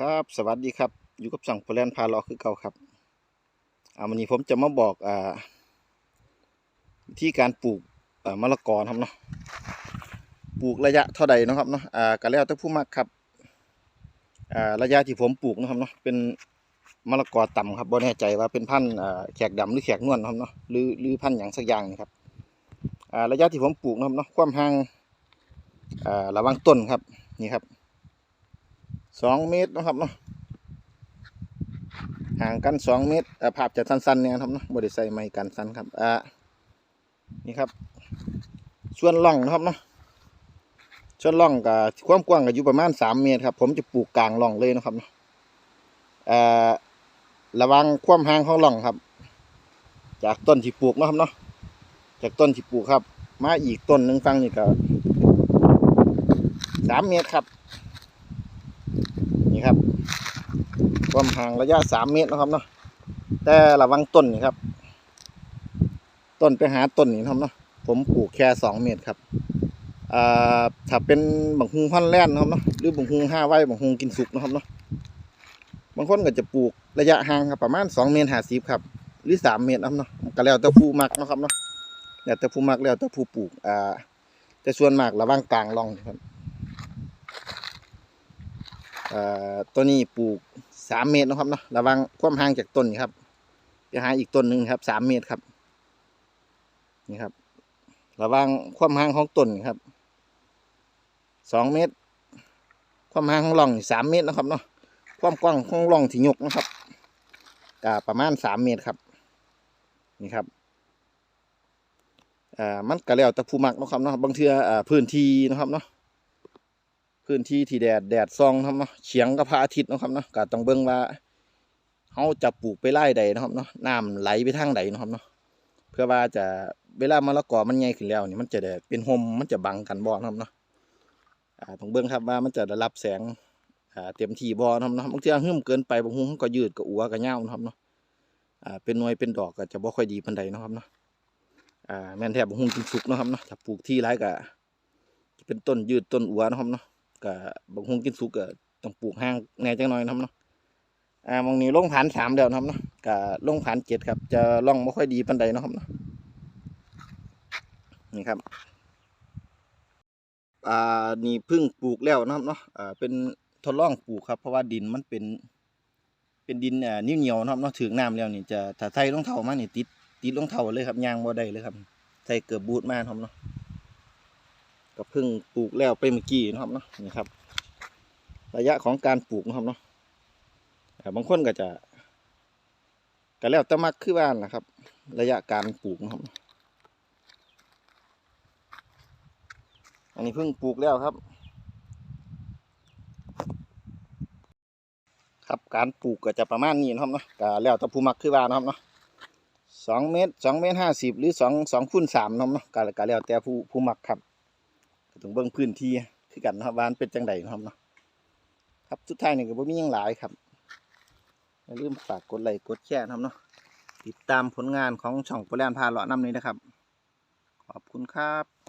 ครับ สวัสดีครับ อยู่กับสั่งโปรแลนด์พาเลาะคือเก่าครับอ่าวันนี้ผมจะมาบอกอ่าวิธีการปลูกมะละกอครับเนาะปลูกระยะเท่าใดนะครับเนาะอ่าก็แล้วแต่ผู้มักครับอ่าระยะที่ผมปลูกนะครับเนาะเป็นมะละกอต่ำครับบ่แน่ใจว่าเป็นพันธุ์แขกดำหรือแขกนวลนะครับเนาะหรือหรือพันธุ์หยังสักอย่างครับอ่าระยะที่ผมปลูกนะครับเนาะความห่างอ่าระว่างต้นครับนี่ครับ สองเมตรนะครับเนาะห่างกันสองเมตรอ่าภาพจะสั้นๆเนี่ยนะครับเนาะบริใส่ไม้กันสั้นครับอ่านี่ครับ ส่วนร่องนะครับเนาะส่วนร่องกับความกว้างก็อยู่ประมาณสามเมตรครับ ผมจะปลูกกลางร่องเลยนะครับเนาะอ่าระวังความห่างของร่องครับ จากต้นที่ปลูกนะครับเนาะจากต้นที่ปลูกครับ มาอีกต้นหนึ่งฟังนี่ก็สามเมตรครับ นี่ครับ ความห่างระยะสามเมตรนะครับเนาะแต่ระวังต้นนี่ครับ ต้นไปหาต้นนี่นะครับเนาะผมปลูกแค่สองเมตรครับอ่าถ้าเป็นบังฮุงพันแล่นนะครับเนาะหรือบังฮุงห้าไว้บังฮุงกินสุกนะครับเนาะบางคนก็จะปลูกระยะห่างครับประมาณสองเมตรห้าสิบครับ หรือสามเมตรนะครับเนาะก็แล้วแต่ผู้มักนะครับเนาะแล้วแต่ผู้มักแล้วแต่ผู้ปลูกอ่าแต่ส่วนมากระวังกลางร่องครับ ตัวนี้ปลูกสามเมตรนะครับเนาะระวังความห่างจากต้นครับจะหาอีกต้นหนึ่งครับสามเมตรครับนี่ครับ ระวังความห่างของต้นครับสองเมตร ความห่างของร่องสามเมตรนะครับเนาะความกว้างของร่องที่ยกนะครับก็ประมาณสามเมตรครับ นี่ครับอ่ามันก็แล้วแต่ผู้มักนะครับเนาะบางเทื่ออ่าพื้นที่นะครับเนาะ พื้นที่ที่แดดแดดซองครับเนาะเฉียงกับพระอาทิตย์นะครับเนาะก็ต้องเบิ่งว่าเขาจะปลูกไปไล่ใดนะครับเนาะน้ำไหลไปทางใดนะครับเนาะเพื่อว่าจะเวลามะละกอมันใหญ่ขึ้นแล้วนี่มันจะได้เป็นห่มมันจะบังกันบ่นะครับเนาะอ่าต้องเบิ่งครับว่ามันจะได้รับแสงอ่าเต็มที่บ่นะครับเนาะบางทีหึ่มเกินไปบางหุงก็ยืดก็อัวก็ยานะครับเนาะอ่าเป็นหน่วยเป็นดอกก็จะบ่ค่อยดีปานใดนะครับเนาะอ่าแม่นแทบบางหุงกินสุกนะครับเนาะถ้าปลูกที่ไรก็เป็นต้นยืดต้นอัวนะครับเนาะ ก็บางคงกินสุกก็ต้องปลูกห้างแน่จังหน่อยนะครับเนาะอ่ามองนี้ลงผ่านสามแล้วนะครับเนาะก็ลงผ่านเจ็ดครับ จะล่องไม่ค่อยดีปันใดนะครับเนาะนี่ครับอ่านี่พึ่งปลูกแล้วนะครับเนาะอ่าเป็นทดลองปลูกครับ เพราะว่าดินมันเป็น เป็นดินอ่านิ่วเหนียวนะครับเนาะถึงน้ำแล้วนี่จะถ้าใส่รองเท้ามานี่ติดติดรองเท้าเลยครับยางบ่ได้เลยครับ ใส่เกือบบูทมาครับเนาะ ก็เพิ่งปลูกแล้วไปเมื่อกี้นะครับเนาะนี่ครับ ระยะของการปลูกนะครับเนาะบางคนก็จะก็แล้วแต่มักคือบ้านนะครับ ระยะการปลูกนะครับ อันนี้เพิ่งปลูกแล้วครับ ครับการปลูกก็จะประมาณนี้นะครับเนาะก็แล้วแต่ผู้มักคือบ้านนะครับเนาะสองเมตรสองเมตรห้าสิบหรือสองสองคูณสามนะครับเนาะก็แล้วแต่ผู้ผู้มักครับ ต้องเบิ่งพื้นที่คือกันนะครับบ้านเป็นจังไดนะครับเนาะครับสุดท้ายนี่ก็บ่มียังหลายครับอย่าลืมฝากกดไลค์กดแชร์นะครับเนาะติดตามผลงานของช่องโปรแลนพาเลาะน้ำนี้นะครับ ขอบคุณครับ